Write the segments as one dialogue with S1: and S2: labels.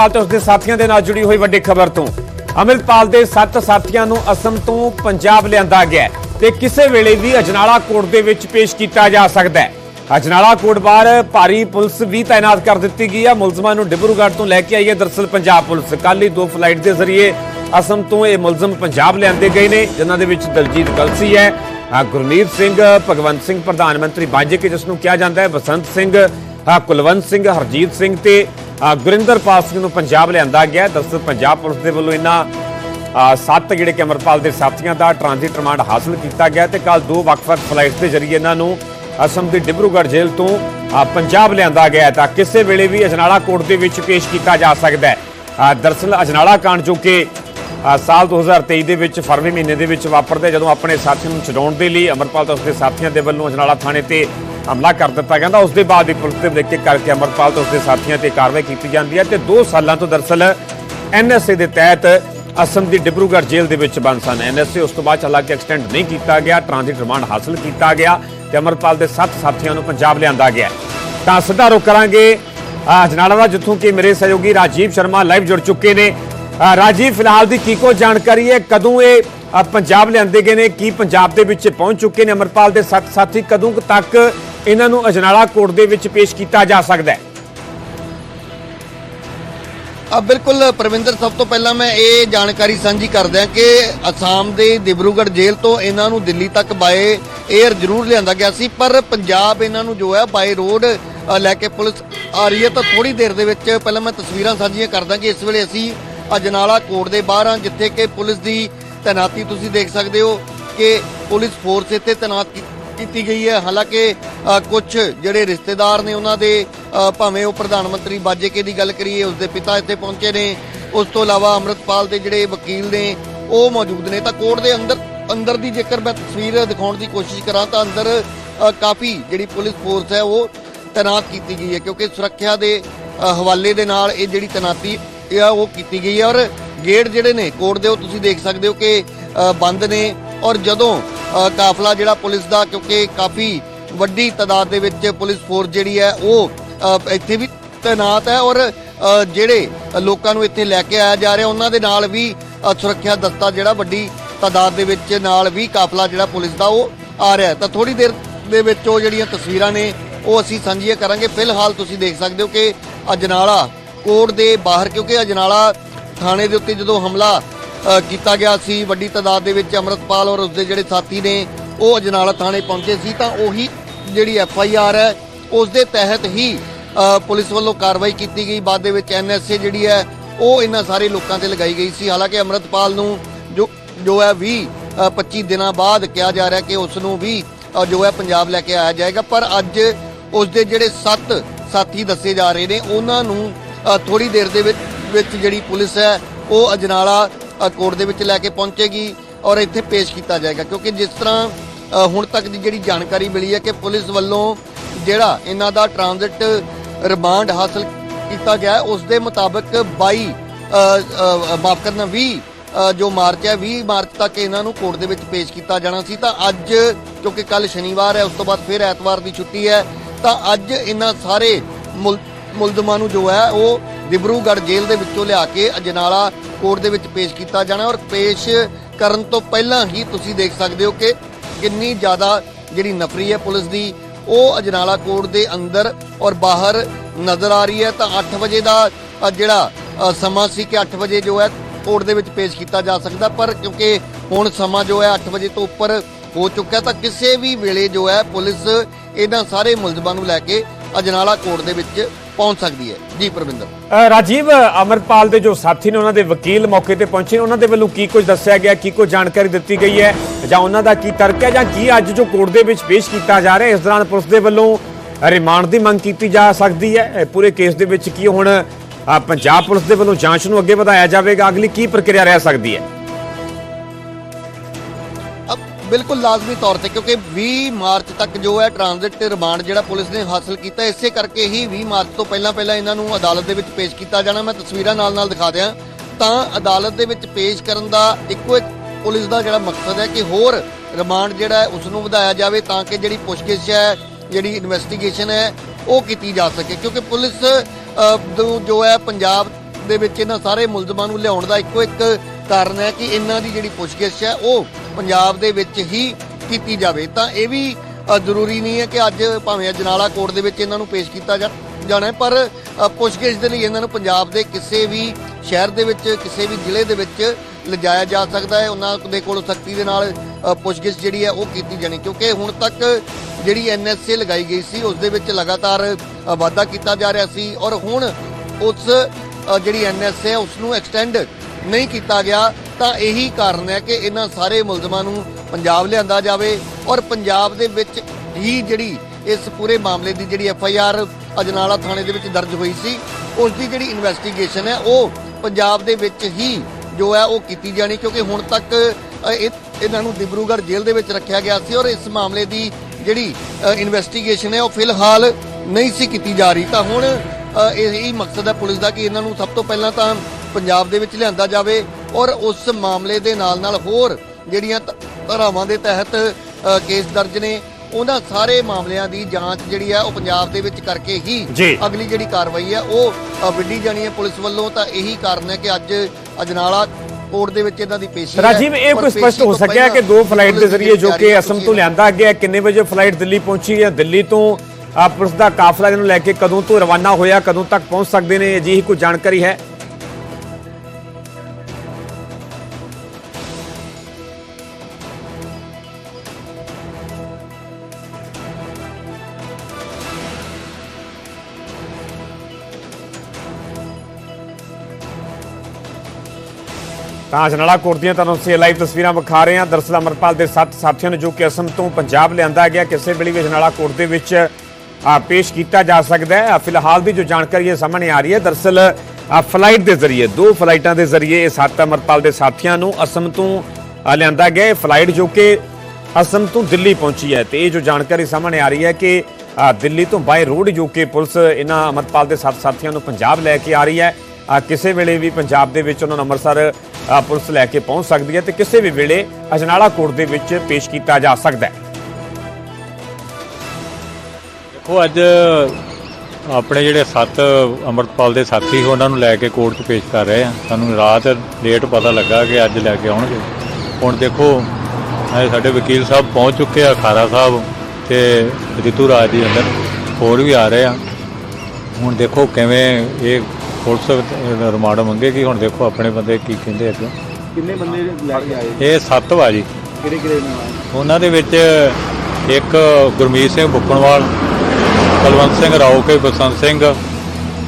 S1: ਅਮਰਪਾਲ ਤੇ ਉਸਦੇ ਸਾਥੀਆਂ ਦੇ ਨਾਲ ਜੁੜੀ ਹੋਈ ਵੱਡੀ ਖਬਰ ਤੋਂ। ਅਮਰਪਾਲ ਦੇ ਸੱਤ ਸਾਥੀਆਂ ਨੂੰ ਅਸਮ ਤੋਂ ਪੰਜਾਬ ਲਿਆਂਦਾ ਗਿਆ ਤੇ ਕਿਸੇ ਵੇਲੇ ਵੀ ਅਜਨਾਲਾ ਕੋਰਟ ਦੇ ਵਿੱਚ ਪੇਸ਼ ਕੀਤਾ ਜਾ ਸਕਦਾ ਹੈ। ਅਜਨਾਲਾ ਕੋਰਟ ਬਾਹਰ ਭਾਰੀ ਪੁਲਿਸ ਵੀ ਤਾਇਨਾਤ ਕਰ ਦਿੱਤੀ ਗਈ ਹੈ। ਮੁਲਜ਼ਮਾਂ ਨੂੰ ਡਿਬਰੂਗੜ੍ਹ ਤੋਂ ਲੈ ਕੇ ਆਈ ਹੈ ਦਰਸਲ ਪੰਜਾਬ ਪੁਲਿਸ। ਕੱਲ੍ਹ ਹੀ ਦੋ ਫਲਾਈਟ ਦੇ ਜ਼ਰੀਏ ਅਸਮ ਤੋਂ ਇਹ ਮੁਲਜ਼ਮ ਪੰਜਾਬ ਲਿਆਂਦੇ ਗਏ ਨੇ, ਜਿਨ੍ਹਾਂ ਦੇ ਵਿੱਚ ਦਲਜੀਤ ਕਲਸੀ ਹੈ। ਗੁਰਮੀਤ ਸਿੰਘ, ਭਗਵੰਤ ਸਿੰਘ, ਪ੍ਰਧਾਨ ਮੰਤਰੀ ਬਾਂਝੇ ਕੇ ਜਿਸ ਨੂੰ ਕਿਹਾ ਜਾਂਦਾ ਹੈ, ਬਸੰਤ ਸਿੰਘ ਕੁਲਵੰਤ ਸਿੰਘ, ਹਰਜੀਤ ਸਿੰਘ ਤੇ ਅ, ਗੁਰਿੰਦਰਪਾਲ ਸਿੰਘ ਨੂੰ ਪੰਜਾਬ ਲਿਆਂਦਾ ਗਿਆ ਹੈ। ਦਰਅਸਲ ਪੰਜਾਬ ਪੁਲਿਸ ਦੇ ਵੱਲੋਂ ਇਹਨਾਂ ਸੱਤ ਜਿਹੜੇ ਕਿ ਅਮਰਪਾਲ ਦੇ ਸਾਥੀਆਂ ਦਾ ਟ੍ਰਾਂਜ਼ਿਟ ਰਿਮਾਂਡ ਹਾਸਲ ਕੀਤਾ ਗਿਆ ਤੇ ਕੱਲ ਦੋ ਵੱਖ-ਵੱਖ ਫਲਾਈਟਸ ਦੇ ਜ਼ਰੀਏ ਇਹਨਾਂ ਨੂੰ ਅਸਮ ਦੀ ਡਿਬਰੂਗੜ੍ਹ ਜੇਲ੍ਹ ਤੋਂ ਪੰਜਾਬ ਲਿਆਂਦਾ ਗਿਆ ਤਾਂ ਕਿਸੇ ਵੇਲੇ ਵੀ ਅਜਨਾਲਾ ਕੋਰਟ ਦੇ ਵਿੱਚ ਪੇਸ਼ ਕੀਤਾ ਜਾ ਸਕਦਾ ਹੈ ਅ, ਦਰਅਸਲ ਅਜਨਾਲਾ ਕਾਂਡ ਜੋ ਕਿ ਅ, ਸਾਲ 2023 ਦੇ ਵਿੱਚ ਫਰਵਰੀ ਮਹੀਨੇ ਦੇ ਵਿੱਚ ਵਾਪਰਦੇ ਜਦੋਂ ਆਪਣੇ ਸਾਥੀਆਂ ਨੂੰ ਛਡਾਉਣ ਦੇ ਲਈ ਅਮਰਪਾਲ ਤੇ ਉਸਦੇ ਸਾਥੀਆਂ ਦੇ ਵੱਲੋਂ ਅਜਨਾਲਾ ਥਾਣੇ ਤੇ ਹਮਲਾ ਕਰ ਦਿੱਤਾ ਜਾਂਦਾ। ਉਸ ਦੇ ਬਾਅਦ ਹੀ ਪੁਲਿਸ ਦੇ ਵਿਖੇ ਕਰਕੇ ਅਮਰਪਾਲ ਤੇ ਉਸਦੇ ਸਾਥੀਆਂ ਤੇ ਕਾਰਵਾਈ ਕੀਤੀ ਜਾਂਦੀ ਹੈ ਤੇ 2 ਸਾਲਾਂ ਤੋਂ ਦਰਅਸਲ ਐਨਐਸਏ ਦੇ ਤਹਿਤ ਅਸਮ ਦੀ ਡਿਬਰੂਗੜ੍ਹ ਜੇਲ੍ਹ ਦੇ ਵਿੱਚ ਬੰਦ ਸਨ। ਐਨਐਸਏ ਉਸ ਤੋਂ ਬਾਅਦ ਹਾਲਾਂਕਿ ਐਕਸਟੈਂਡ ਨਹੀਂ ਕੀਤਾ ਗਿਆ, ਟ੍ਰਾਂਜ਼ਿਟ ਰਿਮਾਂਡ ਹਾਸਲ ਕੀਤਾ ਗਿਆ ਤੇ ਅਮਰਪਾਲ ਦੇ 7 ਸਾਥੀਆਂ ਨੂੰ ਪੰਜਾਬ ਲਿਆਂਦਾ ਗਿਆ ਤਾਂ ਸਿੱਧਾ ਰੁਕ ਕਰਾਂਗੇ। ਅਜਨਾਲਾ ਦਾ ਜਿੱਥੋਂ ਕਿ ਮੇਰੇ ਸਹਿਯੋਗੀ ਰਾਜੀਵ ਸ਼ਰਮਾ ਲਾਈਵ ਜੁੜ ਚੁੱਕੇ ਨੇ। ਰਾਜੀਵ, ਫਿਲਹਾਲ ਦੀ ਕੀ ਕੋ ਜਾਣਕਾਰੀ ਹੈ? ਕਦੋਂ ਇਹ ਪੰਜਾਬ ਲਿਆਂਦੇ ਗਏ ਨੇ? ਕੀ ਪੰਜਾਬ ਦੇ ਵਿੱਚ ਪਹੁੰਚ ਚੁੱਕੇ ਨੇ ਅਮਰਪਾਲ ਦੇ ਸੱਤ ਸਾਥੀ? ਕਦੋਂ ਤੱਕ ਇਹਨਾਂ ਨੂੰ ਅਜਨਾਲਾ ਕੋਰਟ ਦੇ ਵਿੱਚ ਪੇਸ਼ ਕੀਤਾ ਜਾ ਸਕਦਾ ਹੈ।
S2: ਆ ਬਿਲਕੁਲ ਪ੍ਰਵਿੰਦਰ, ਸਭ ਤੋਂ ਪਹਿਲਾਂ ਮੈਂ ਇਹ ਜਾਣਕਾਰੀ ਸਾਂਝੀ ਕਰਦਿਆਂ ਕਿ ਅਸਾਮ ਦੇ ਦਿਬਰੂਗੜ੍ਹ ਜੇਲ੍ਹ ਤੋਂ ਇਹਨਾਂ ਨੂੰ ਦਿੱਲੀ ਤੱਕ ਬਾਏ 에ਅਰ ਜ਼ਰੂਰ ਲਿਆਂਦਾ ਗਿਆ ਸੀ, ਪਰ ਪੰਜਾਬ ਇਹਨਾਂ ਨੂੰ ਜੋ ਹੈ ਬਾਏ ਰੋਡ ਲੈ ਕੇ ਪੁਲਿਸ ਆ ਰਹੀ ਹੈ। ਤਾਂ ਥੋੜੀ ਦੇਰ ਦੇ ਵਿੱਚ ਪਹਿਲਾਂ ਮੈਂ ਤਸਵੀਰਾਂ ਸਾਂਝੀਆਂ ਕਰਦਾ ਕਿ ਇਸ ਵੇਲੇ ਅਸੀਂ ਅਜਨਾਲਾ ਕੋਰਟ ਦੇ ਬਾਹਰ ਹਾਂ, ਜਿੱਥੇ ਕਿ ਪੁਲਿਸ ਦੀ ਤੈਨਾਤੀ ਤੁਸੀਂ ਦੇਖ ਸਕਦੇ ਹੋ ਕਿ ਪੁਲਿਸ ਫੋਰਸ ਇੱਥੇ ਤੈਨਾਤ ਕੀਤੀ ਗਈ ਹੈ। ਹਾਲਾਂਕਿ ਕੁਝ ਜਿਹੜੇ ਰਿਸ਼ਤੇਦਾਰ ਨੇ ਉਹਨਾਂ ਦੇ ਭਾਵੇਂ ਉਹ ਪ੍ਰਧਾਨ ਮੰਤਰੀ ਬਾਜੇਕੇ ਦੀ ਗੱਲ ਕਰੀਏ, ਉਸਦੇ ਪਿਤਾ ਇੱਥੇ ਪਹੁੰਚੇ ਨੇ। ਉਸ ਤੋਂ ਇਲਾਵਾ ਅੰਮ੍ਰਿਤਪਾਲ ਦੇ ਜਿਹੜੇ ਵਕੀਲ ਨੇ, ਉਹ ਮੌਜੂਦ ਨੇ। ਤਾਂ ਕੋਰਟ ਦੇ ਅੰਦਰ ਅੰਦਰ ਦੀ ਜੇਕਰ ਮੈਂ ਤਸਵੀਰ ਦਿਖਾਉਣ ਦੀ ਕੋਸ਼ਿਸ਼ ਕਰਾਂ, ਤਾਂ ਅੰਦਰ ਕਾਫੀ ਜਿਹੜੀ ਪੁਲਿਸ ਫੋਰਸ ਹੈ, ਉਹ ਤੈਨਾਤ ਕੀਤੀ ਗਈ ਹੈ, ਕਿਉਂਕਿ ਸੁਰੱਖਿਆ ਦੇ ਹਵਾਲੇ ਦੇ ਨਾਲ ਇਹ ਜਿਹੜੀ ਤੈਨਾਤੀ ਆ, ਉਹ ਕੀਤੀ ਗਈ ਹੈ। ਔਰ ਗੇਟ ਜਿਹੜੇ ਨੇ, ਕੋਰਟ ਦੇ, ਉਹ ਤੁਸੀਂ ਦੇਖ ਸਕਦੇ ਹੋ ਕਿ ਬੰਦ ਨੇ। ਔਰ ਜਦੋਂ ਕਾਫਲਾ ਜਿਹੜਾ ਪੁਲਿਸ ਦਾ, ਕਿਉਂਕਿ ਕਾਫੀ ਵੱਡੀ ਤਾਦਾਦ ਦੇ ਵਿੱਚ ਪੁਲਿਸ ਫੋਰਸ ਜਿਹੜੀ ਹੈ, ਉਹ ਇੱਥੇ ਵੀ ਤੈਨਾਤ ਹੈ ਔਰ ਜਿਹੜੇ ਲੋਕਾਂ ਨੂੰ ਇੱਥੇ ਲੈ ਕੇ ਆਇਆ ਜਾ ਰਿਹਾ, ਉਹਨਾਂ ਦੇ ਨਾਲ ਵੀ ਸੁਰੱਖਿਆ ਦਸਤਾ ਜਿਹੜਾ ਵੱਡੀ ਤਾਦਾਦ ਦੇ ਵਿੱਚ ਨਾਲ ਵੀ ਕਾਫਲਾ ਜਿਹੜਾ ਪੁਲਿਸ ਦਾ, ਉਹ ਆ ਰਿਹਾ ਤਾਂ ਥੋੜੀ ਦੇਰ ਦੇ ਵਿੱਚ ਉਹ ਜਿਹੜੀਆਂ ਤਸਵੀਰਾਂ ਨੇ, ਉਹ ਅਸੀਂ ਸਾਂਝੀਆਂ ਕਰਾਂਗੇ। ਫਿਲਹਾਲ ਤੁਸੀਂ ਦੇਖ ਸਕਦੇ ਹੋ ਕਿ ਅਜਨਾਲਾ ਕੋਰਟ ਦੇ ਬਾਹਰ, ਕਿਉਂਕਿ ਅਜਨਾਲਾ ਥਾਣੇ ਦੇ ਉੱਤੇ ਜਦੋਂ ਹਮਲਾ ਕੀਤਾ ਗਿਆ ਸੀ। ਵੱਡੀ ਤਾਦਾਦ ਦੇ ਵਿੱਚ ਅਮਰਤਪਾਲ ਔਰ ਉਸਦੇ ਜਿਹੜੇ ਸਾਥੀ ਨੇ ਉਹ ਅਜਨਾਲਾ ਥਾਣੇ ਪਹੁੰਚੇ ਸੀ। ਤਾਂ ਉਹੀ ਜਿਹੜੀ ਐਫ ਆਈ ਆਰ ਹੈ ਉਸ ਦੇ ਤਹਿਤ ਹੀ ਪੁਲਿਸ ਵੱਲੋਂ ਕਾਰਵਾਈ ਕੀਤੀ ਗਈ। ਬਾਅਦ ਦੇ ਵਿੱਚ ਐਨ ਐਸ ਏ ਜਿਹੜੀ ਹੈ ਉਹ ਇਹਨਾਂ ਸਾਰੇ ਲੋਕਾਂ ਤੇ ਲਗਾਈ ਗਈ ਸੀ। ਹਾਲਾਂਕਿ ਅਮਰਤਪਾਲ ਨੂੰ ਜੋ ਜੋ ਹੈ 20 ਅ, 25 ਦਿਨਾਂ ਬਾਅਦ ਕਿਹਾ ਜਾ ਰਿਹਾ ਕਿ ਉਸ ਨੂੰ ਵੀ ਜੋ ਹੈ ਪੰਜਾਬ ਲੈ ਕੇ ਆਇਆ ਜਾਏਗਾ। ਪਰ ਅੱਜ ਉਸ ਦੇ ਜਿਹੜੇ 7 ਸਾਥੀ ਦੱਸੇ ਜਾ ਰਹੇ ਨੇ ਉਹਨਾਂ ਨੂੰ ਥੋੜੀ ਦੇਰ ਦੇ ਵਿੱਚ ਜਿਹੜੀ ਪੁਲਿਸ ਹੈ ਉਹ ਅਜਨਾਲਾ ਕੋਰਟ ਦੇ ਵਿੱਚ ਲੈ ਕੇ ਪਹੁੰਚੇਗੀ ਔਰ ਇੱਥੇ ਪੇਸ਼ ਕੀਤਾ ਜਾਏਗਾ। ਕਿਉਂਕਿ ਜਿਸ ਤਰ੍ਹਾਂ ਹੁਣ ਤੱਕ ਦੀ ਜਿਹੜੀ ਜਾਣਕਾਰੀ ਮਿਲੀ ਹੈ ਕਿ ਪੁਲਿਸ ਵੱਲੋਂ ਜਿਹੜਾ ਇਹਨਾਂ ਦਾ ਟ੍ਰਾਂਜ਼ਿਟ ਰਿਮਾਂਡ ਹਾਸਲ ਕੀਤਾ ਗਿਆ ਉਸ ਦੇ ਮੁਤਾਬਕ 22 ਮਾਫ ਕਰਨਾ 20 ਜੋ ਮਾਰਚ ਹੈ 20 ਮਾਰਚ ਤੱਕ ਇਹਨਾਂ ਨੂੰ ਕੋਰਟ ਦੇ ਵਿੱਚ ਪੇਸ਼ ਕੀਤਾ ਜਾਣਾ ਸੀ। ਤਾਂ ਅੱਜ, ਕਿਉਂਕਿ ਕੱਲ ਸ਼ਨੀਵਾਰ ਹੈ, ਉਸ ਤੋਂ ਬਾਅਦ ਫਿਰ ਐਤਵਾਰ ਦੀ ਛੁੱਟੀ ਹੈ, ਤਾਂ ਅੱਜ ਇਹਨਾਂ ਸਾਰੇ ਮੁਲ- ਮੁਲਜ਼ਮਾਂ ਨੂੰ ਜੋ ਹੈ, ਉਹ ਡਿਬਰੂਗੜ੍ਹ ਜੇਲ੍ਹ ਦੇ ਵਿੱਚੋਂ ਲਿਆ ਕੇ ਅਜਨਾਲਾ ਕੋਰਟ ਦੇ ਵਿੱਚ ਪੇਸ਼ ਕੀਤਾ ਜਾਣਾ ਔਰ ਪੇਸ਼ ਕਰਨ ਤੋਂ ਪਹਿਲਾਂ ਹੀ ਤੁਸੀਂ ਦੇਖ ਸਕਦੇ ਹੋ ਕਿ ਕਿੰਨੀ ਜ਼ਿਆਦਾ ਜਿਹੜੀ ਨਫਰੀ ਹੈ ਪੁਲਿਸ ਦੀ, ਉਹ ਅਜਨਾਲਾ ਕੋਰਟ ਦੇ ਅੰਦਰ ਔਰ ਬਾਹਰ ਨਜ਼ਰ ਆ ਰਹੀ ਹੈ। ਤਾਂ 8 ਵਜੇ ਦਾ ਜਿਹੜਾ ਸਮਾਂ ਸੀ ਕਿ 8 ਵਜੇ ਜੋ ਹੈ ਕੋਰਟ ਦੇ ਵਿੱਚ ਪੇਸ਼ ਕੀਤਾ ਜਾ ਸਕਦਾ, ਪਰ ਕਿਉਂਕਿ ਹੁਣ ਸਮਾਂ ਜੋ ਹੈ 8 ਵਜੇ ਤੋਂ ਉੱਪਰ ਹੋ ਚੁੱਕਾ ਤਾਂ ਕਿਸੇ ਵੀ ਵੇਲੇ ਜੋ ਹੈ ਪੁਲਿਸ ਇਹਨਾਂ ਸਾਰੇ ਮੁਲਜ਼ਮਾਂ ਨੂੰ ਲੈ ਕੇ ਅਜਨਾਲਾ ਕੋਰਟ ਦੇ ਵਿੱਚ ਪਹੁੰਚ ਸਕਦੀ ਹੈ। ਜੀ, ਪ੍ਰਵਿੰਦਰ।
S1: ਰਾਜੀਵ, ਅਮਰਪਾਲ ਦੇ ਜੋ ਸਾਥੀ ਨੇ ਉਹਨਾਂ ਦੇ ਵਕੀਲ ਮੌਕੇ ਤੇ ਪਹੁੰਚੇ ਉਹਨਾਂ ਦੇ ਵੱਲੋਂ ਕੀ ਕੁਝ ਦੱਸਿਆ ਗਿਆ, ਕੀ ਕੁਝ ਜਾਣਕਾਰੀ ਦਿੱਤੀ ਗਈ ਹੈ? ਜਾਂ ਉਹਨਾਂ ਦਾ ਕੀ ਤਰਕ ਹੈ, ਜਾਂ ਕੀ ਅੱਜ ਜੋ ਕੋਰਟ ਦੇ ਵਿੱਚ ਪੇਸ਼ ਕੀਤਾ ਜਾ ਰਿਹਾ, ਇਸ ਦੌਰਾਨ ਪੁਲਿਸ ਦੇ ਵੱਲੋਂ ਰਿਮਾਂਡ ਦੀ ਮੰਗ ਕੀਤੀ ਜਾ ਸਕਦੀ ਹੈ? ਪੂਰੇ ਕੇਸ ਦੇ ਵਿੱਚ ਕੀ ਹੁਣ ਪੰਜਾਬ ਪੁਲਿਸ ਦੇ ਵੱਲੋਂ ਜਾਂਚ ਨੂੰ ਅੱਗੇ ਵਧਾਇਆ ਜਾਵੇਗਾ? ਅਗਲੀ ਕੀ ਪ੍ਰਕਿਰਿਆ ਰਹਿ ਸਕਦੀ ਹੈ?
S2: ਬਿਲਕੁਲ ਲਾਜ਼ਮੀ ਤੌਰ ਤੇ ਕਿਉਂਕਿ 20 ਮਾਰਚ ਤੱਕ ਜੋ ਹੈ ਟ੍ਰਾਂਜ਼ਿਟ ਰਿਮਾਂਡ ਜਿਹੜਾ ਪੁਲਿਸ ਨੇ ਹਾਸਲ ਕੀਤਾ ਇਸੇ ਕਰਕੇ ਹੀ 20 ਮਾਰਚ ਤੋਂ ਪਹਿਲਾਂ ਪਹਿਲਾਂ ਇਹਨਾਂ ਨੂੰ ਅਦਾਲਤ ਦੇ ਵਿੱਚ ਪੇਸ਼ ਕੀਤਾ ਜਾਣਾ। ਮੈਂ ਤਸਵੀਰਾਂ ਨਾਲ ਨਾਲ ਦਿਖਾ ਦਿਆਂ। ਤਾਂ ਅਦਾਲਤ ਦੇ ਵਿੱਚ ਪੇਸ਼ ਕਰਨ ਦਾ ਇੱਕੋ ਇੱਕ ਪੁਲਿਸ ਦਾ ਜਿਹੜਾ ਮਕਸਦ ਹੈ ਕਿ ਹੋਰ ਰਿਮਾਂਡ ਜਿਹੜਾ ਹੈ ਉਸ ਨੂੰ ਵਧਾਇਆ ਜਾਵੇ ਤਾਂ ਕਿ ਜਿਹੜੀ ਪੁੱਛਗਿੱਛ ਹੈ ਜਿਹੜੀ ਇਨਵੈਸਟੀਗੇਸ਼ਨ ਹੈ ਉਹ ਕੀਤੀ ਜਾ ਸਕੇ। ਕਿਉਂਕਿ ਪੁਲਿਸ ਅ, ਜੋ ਹੈ ਪੰਜਾਬ ਦੇ ਵਿੱਚ ਇਹਨਾਂ ਸਾਰੇ ਮੁਲਜ਼ਮਾਂ ਨੂੰ ਲਿਆਉਣ ਦਾ ਇੱਕੋ ਇੱਕ ਕਾਰਨ ਹੈ ਕਿ ਇਹਨਾਂ ਦੀ ਜਿਹੜੀ ਪੁੱਛਗਿੱਛ ਹੈ ਉਹ ਪੰਜਾਬ ਦੇ ਵਿੱਚ ਹੀ ਕੀਤੀ ਜਾਵੇ ਤਾਂ ਇਹ ਵੀ ਜ਼ਰੂਰੀ ਨਹੀਂ ਹੈ ਕਿ ਅੱਜ ਭਾਵੇਂ ਅਜਨਾਲਾ ਕੋਰਟ ਦੇ ਵਿੱਚ ਇਹਨਾਂ ਨੂੰ ਪੇਸ਼ ਕੀਤਾ ਜਾ ਜਾਣਾ ਹੈ, ਪਰ ਪੁੱਛਗਿੱਛ ਦੇ ਲਈ ਇਹਨਾਂ ਨੂੰ ਪੰਜਾਬ ਦੇ ਕਿਸੇ ਵੀ ਸ਼ਹਿਰ ਦੇ ਵਿੱਚ ਕਿਸੇ ਵੀ ਜ਼ਿਲ੍ਹੇ ਦੇ ਵਿੱਚ ਲਿਜਾਇਆ ਜਾ ਸਕਦਾ ਹੈ। ਉਹਨਾਂ ਦੇ ਕੋਲੋਂ ਸਖਤੀ ਦੇ ਨਾਲ ਪੁੱਛਗਿੱਛ ਜਿਹੜੀ ਹੈ ਉਹ ਕੀਤੀ ਜਾਣੀ ਕਿਉਂਕਿ ਹੁਣ ਤੱਕ ਜਿਹੜੀ ਐਨਐਸਏ ਲਗਾਈ ਗਈ ਸੀ ਉਸ ਦੇ ਵਿੱਚ ਲਗਾਤਾਰ ਅ, ਵਾਧਾ ਕੀਤਾ ਜਾ ਰਿਹਾ ਸੀ ਔਰ ਹੁਣ ਉਸ ਜਿਹੜੀ ਐਨਐਸਏ ਹੈ ਉਸ ਨੂੰ ਐਕਸਟੈਂਡ ਨਹੀਂ ਕੀਤਾ ਗਿਆ। ਤਾਂ ਇਹੀ ਕਾਰਨ ਹੈ ਕਿ ਇਹਨਾਂ ਸਾਰੇ ਮੁਲਜ਼ਮਾਂ ਨੂੰ ਪੰਜਾਬ ਲਿਆਂਦਾ ਜਾਵੇ ਔਰ ਪੰਜਾਬ ਦੇ ਵਿੱਚ ਹੀ ਜਿਹੜੀ ਇਸ ਪੂਰੇ ਮਾਮਲੇ ਦੀ ਜਿਹੜੀ ਐਫ ਆਈ ਆਰ ਅਜਨਾਲਾ ਥਾਣੇ ਦੇ ਵਿੱਚ ਦਰਜ ਹੋਈ ਸੀ ਉਸ ਦੀ ਜਿਹੜੀ ਇਨਵੈਸਟੀਗੇਸ਼ਨ ਹੈ, ਉਹ ਪੰਜਾਬ ਦੇ ਵਿੱਚ ਹੀ ਜੋ ਹੈ, ਉਹ ਕੀਤੀ ਜਾਣੀ ਕਿਉਂਕਿ ਹੁਣ ਤੱਕ ਇਹ, ਇਹਨਾਂ ਨੂੰ ਡਿਬਰੂਗੜ੍ਹ ਜੇਲ੍ਹ ਦੇ ਵਿੱਚ ਰੱਖਿਆ ਗਿਆ ਸੀ ਔਰ ਇਸ ਮਾਮਲੇ ਦੀ ਜਿਹੜੀ ਇਨਵੈਸਟੀਗੇਸ਼ਨ ਹੈ, ਉਹ ਫਿਲਹਾਲ ਨਹੀਂ ਸੀ ਕੀਤੀ ਜਾ ਰਹੀ। ਤਾਂ ਹੁਣ ਇਹ ਇਹੀ ਮਕਸਦ ਹੈ ਪੁਲਿਸ ਦਾ ਕਿ ਇਹਨਾਂ ਨੂੰ ਸਭ ਤੋਂ ਪਹਿਲਾਂ ਤਾਂ ਪੰਜਾਬ ਦੇ ਵਿੱਚ ਲਿਆਂਦਾ ਜਾਵੇ ਔਰ ਉਸ ਮਾਮਲੇ ਦੇ ਨਾਲ ਨਾਲ ਹੋਰ ਜਿਹੜੀਆਂ ਧਾਰਾਵਾਂ ਦੇ ਤਹਿਤ ਕੇਸ ਦਰਜ ਨੇ ਉਹਨਾਂ ਸਾਰੇ ਮਾਮਲਿਆਂ ਦੀ ਜਾਂਚ ਜਿਹੜੀ ਹੈ ਉਹ ਪੰਜਾਬ ਦੇ ਵਿੱਚ ਕਰਕੇ ਹੀ। ਅਗਲੀ ਜਿਹੜੀ ਕਾਰਵਾਈ ਹੈ ਉਹ ਵਿੱਢੀ ਜਾਣੀ ਹੈ ਪੁਲਿਸ ਵੱਲੋਂ। ਤਾਂ ਇਹੀ ਕਾਰਨ ਹੈ ਕਿ ਅੱਜ ਅਜਨਾਲਾ ਕੋਰਟ ਦੇ ਵਿੱਚ ਇਹਨਾਂ ਦੀ ਪੇਸ਼ੀ ਹੈ।
S1: ਰਾਜੀਵ ਇਹ ਕੋਈ ਸਪਸ਼ਟ
S2: ਪੇਸ਼ੀ
S1: ਹੋ ਸਕਿਆ ਕਿ ਦੋ ਫਲਾਈਟ ਦੇ ਜ਼ਰੀਏ ਜੋ ਕਿ ਅਸਮ ਤੋਂ ਲਿਆਂਦਾ ਗਿਆ ਕਿੰਨੇ ਵਜੇ ਫਲਾਈਟ ਦਿੱਲੀ ਪਹੁੰਚੀ ਹੈ ਦਿੱਲੀ ਤੋਂ ਆ ਪੁਲਿਸ ਦਾ ਕਾਫਲਾ ਇਹਨੂੰ ਲੈ ਕੇ ਕਦੋਂ ਤੋਂ ਰਵਾਨਾ ਹੋਇਆ ਕਦੋਂ ਤੱਕ ਪਹੁੰਚ ਸਕਦੇ ਨੇ ਅਜਿਹੀ ਕੋਈ ਜਾਣਕਾਰੀ ਹੈ? ਤਾਂ ਅਜਨਾਲਾ ਕੋਰਟ ਦੀਆਂ ਤੁਹਾਨੂੰ ਅਸੀਂ ਲਾਈਵ ਤਸਵੀਰਾਂ ਵਿਖਾ ਰਹੇ ਹਾਂ। ਦਰਸਲ ਅਮਰਪਾਲ ਦੇ ਸੱਤ ਸਾਥੀਆਂ ਨੂੰ ਜੋ ਕਿ ਅਸਮ ਤੋਂ ਪੰਜਾਬ ਲਿਆਂਦਾ ਗਿਆ, ਕਿਸੇ ਵੇਲੇ ਵੀ ਅਜਨਾਲਾ ਕੋਰਟ ਦੇ ਵਿੱਚ ਪੇਸ਼ ਕੀਤਾ ਜਾ ਸਕਦਾ ਹੈ। ਫਿਲਹਾਲ ਦੀ ਜੋ ਜਾਣਕਾਰੀ ਇਹ ਸਾਹਮਣੇ ਆ ਰਹੀ ਹੈ। ਦਰਸਲ ਫਲਾਈਟ ਦੇ ਜ਼ਰੀਏ, ਦੋ ਫਲਾਈਟਾਂ ਦੇ ਜ਼ਰੀਏ ਇਹ ਸੱਤ ਅਮਰਪਾਲ ਦੇ ਸਾਥੀਆਂ ਨੂੰ ਅਸਮ ਤੋਂ ਲਿਆਂਦਾ ਗਿਆ ਇਹ ਫਲਾਈਟ ਜੋ ਕਿ ਅਸਮ ਤੋਂ ਦਿੱਲੀ ਪਹੁੰਚੀ ਹੈ ਤੇ ਇਹ ਜੋ ਜਾਣਕਾਰੀ ਸਾਹਮਣੇ ਆ ਰਹੀ ਹੈ ਕਿ ਦਿੱਲੀ ਤੋਂ ਬਾਈ ਰੋਡ ਜੋ ਕਿ ਪੁਲਿਸ ਇਹਨਾਂ ਅਮਰਪਾਲ ਦੇ ਸੱਤ ਸਾਥੀਆਂ ਨੂੰ ਪੰਜਾਬ ਲੈ ਕੇ ਆ ਰਹੀ ਹੈ। ਕਿਸੇ ਵੇਲੇ ਵੀ ਪੰਜਾਬ ਦੇ ਵਿੱਚ ਉਹਨਾਂ ਨੂੰ ਅੰਮ੍ਰਿਤਸਰ ਪੁਲਿਸ ਲੈ ਕੇ ਪਹੁੰਚ ਸਕਦੀ ਹੈ ਤੇ ਕਿਸੇ ਵੀ ਵੇਲੇ ਅਜਨਾਲਾ ਕੋਰਟ ਦੇ ਵਿੱਚ ਪੇਸ਼ ਕੀਤਾ ਜਾ ਸਕਦਾ ਹੈ।
S3: ਦੇਖੋ, ਅੱਜ ਆਪਣੇ ਜਿਹੜੇ ਸੱਤ, ਅੰਮ੍ਰਿਤਪਾਲ ਦੇ ਸਾਥੀ ਉਹਨਾਂ ਨੂੰ ਲੈ ਕੇ ਕੋਰਟ 'ਚ ਪੇਸ਼ ਕਰ ਰਹੇ ਆ ਸਾਨੂੰ ਰਾਤ ਲੇਟ ਪਤਾ ਲੱਗਾ ਕਿ ਅੱਜ ਲੈ ਕੇ ਆਉਣਗੇ। ਹੁਣ ਦੇਖੋ ਅੱਜ ਸਾਡੇ ਵਕੀਲ ਸਾਹਿਬ ਪਹੁੰਚ ਚੁੱਕੇ ਆ ਖਾਰਾ ਸਾਹਿਬ ਤੇ ਰਿਤੂ ਰਾਜ ਜੀ ਅੰਦਰ ਹੋਰ ਵੀ ਆ ਰਹੇ ਆ। ਹੁਣ ਦੇਖੋ ਕਿਵੇਂ ਇਹ ਪੁਲਿਸ ਰਿਮਾਂਡ ਮੰਗੇਗੀ ਹੁਣ ਦੇਖੋ ਆਪਣੇ ਬੰਦੇ ਕੀ ਕਹਿੰਦੇ ਅੱਗੇ
S4: ਕਿੰਨੇ ਬੰਦੇ ਲੈ ਕੇ ਆਏ
S3: ਇਹ ਸੱਤ ਵਾ ਜੀ
S4: ਕਿਹੜੇ ਕਿਹੜੇ ਨੇ
S3: ਉਹਨਾਂ ਦੇ ਵਿੱਚ ਇੱਕ ਗੁਰਮੀਤ ਸਿੰਘ ਬੁੱਕਣਵਾਲ ਕੁਲਵੰਤ ਸਿੰਘ ਰਾਓਕੇ ਬਸੰਤ ਸਿੰਘ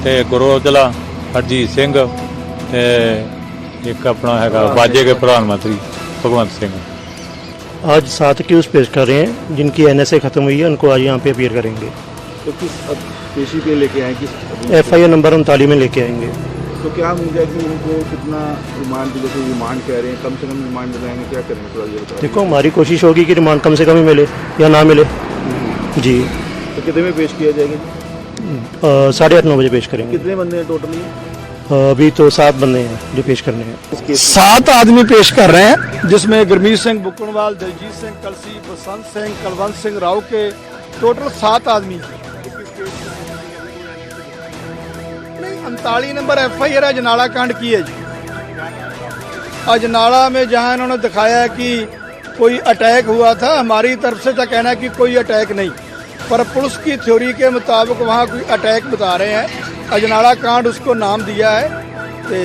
S3: ਤੇ ਗੁਰੂ ਔਜਲਾ ਹਰਜੀਤ ਸਿੰਘ ਤੇ ਇੱਕ ਆਪਣਾ ਹੈਗਾ ਬਾਜੇ ਕੇ ਪ੍ਰਧਾਨ ਮੰਤਰੀ ਭਗਵੰਤ ਸਿੰਘ
S5: आज सात क्यूज पेश कर रहे हैं जिनकी एनएसए खत्म हुई है उनको आज यहाँ पे अपियर करेंगे
S4: तो किस अब पेशी पे लेके आए किस
S5: एफ़ आई आर नंबर उनतालीस में लेके आएँगे।
S4: तो क्या उम्मीद है कि इनको कितना रिमांड जैसे रिमांड कह रहे हैं कम से कम रिमांड दिलाएँगे क्या करेंगे थोड़ा ये बताओ।
S5: देखो हमारी कोशिश होगी कि रिमांड कम से कम ही मिले या ना मिले। जी।
S4: तो कितने में पेश किया जाएगा?
S5: साढ़े आठ नौ बजे पेश करेंगे।
S4: कितने बंदे हैं टोटली?
S5: अभी तो सात बंदे हैं जो पेश करने हैं।
S6: सात आदमी पेश कर रहे हैं जिसमें गुरमीत सिंह बुकनवाल दलजीत सिंह कलसी बसंत सिंह कलवंत सिंह राव के टोटल सात आदमी नहीं उनतालीस number F I R Ajnala कांड की है जी अजनाला में जहां इन्होंने दिखाया है कि कोई अटैक हुआ था हमारी तरफ से तो कहना है कि कोई अटैक नहीं पर पुलिस की थ्योरी के मुताबिक वहाँ कोई अटैक बता रहे हैं अजनाला कांड उसको नाम दिया है तो